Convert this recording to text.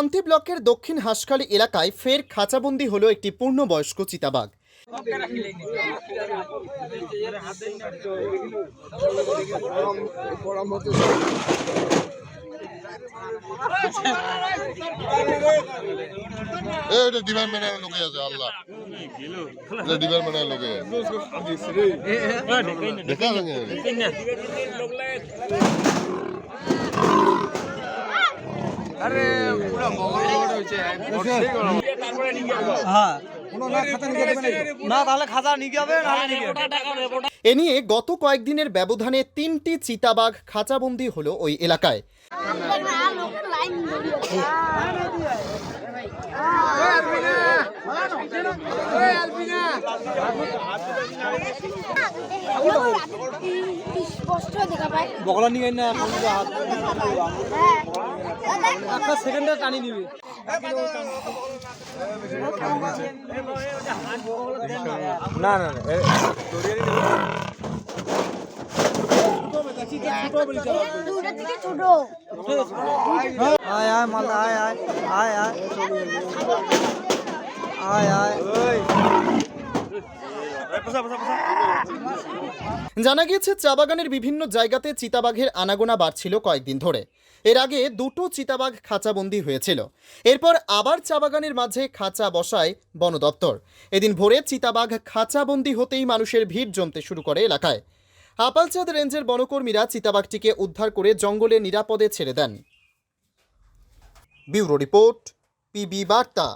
ক্রান্তি ব্লকের দক্ষিণ হাঁসখালি এলাকায় ফের খাঁচাবন্দি হলো একটি পূর্ণবয়স্ক চিতাবাঘ এটা ডিপার্টমেন্টের লোকে আছে আল্লাহ এটা ডিপার্টমেন্টের লোকে দেখা হ্যাঁ না তাহলে নিয়ে যাবে এ নিয়ে গত কয়েকদিনের ব্যবধানে তিনটি চিতাবাঘ খাঁচাবন্দি হলো ওই এলাকায় বগলা নিয়ে না হাত একটা সেকেন্ডে টানি নিবি। না না আয় আয় মালদা আয় আয় আয় আয়। আয় আয়। জানা গিয়েছে চা বাগানের বিভিন্ন জায়গাতে চিতাবাঘের আনাগোনা বাড়ছিল কয়েকদিন ধরে। এর আগে দুটো চিতাবাঘ খাঁচাবন্দি হয়েছিল। এরপর আবার চা বাগানের মাঝে খাঁচা বসায় বন দপ্তর। এদিন ভোরে চিতাবাঘ খাঁচাবন্দি হতেই মানুষের ভিড় জমতে শুরু করে এলাকায়। আপালচাঁদ রেঞ্জের বনকর্মীরা চিতাবাঘটিকে উদ্ধার করে জঙ্গলে নিরাপদে ছেড়ে দেন। ব্যুরো রিপোর্ট, পিবি বার্তা।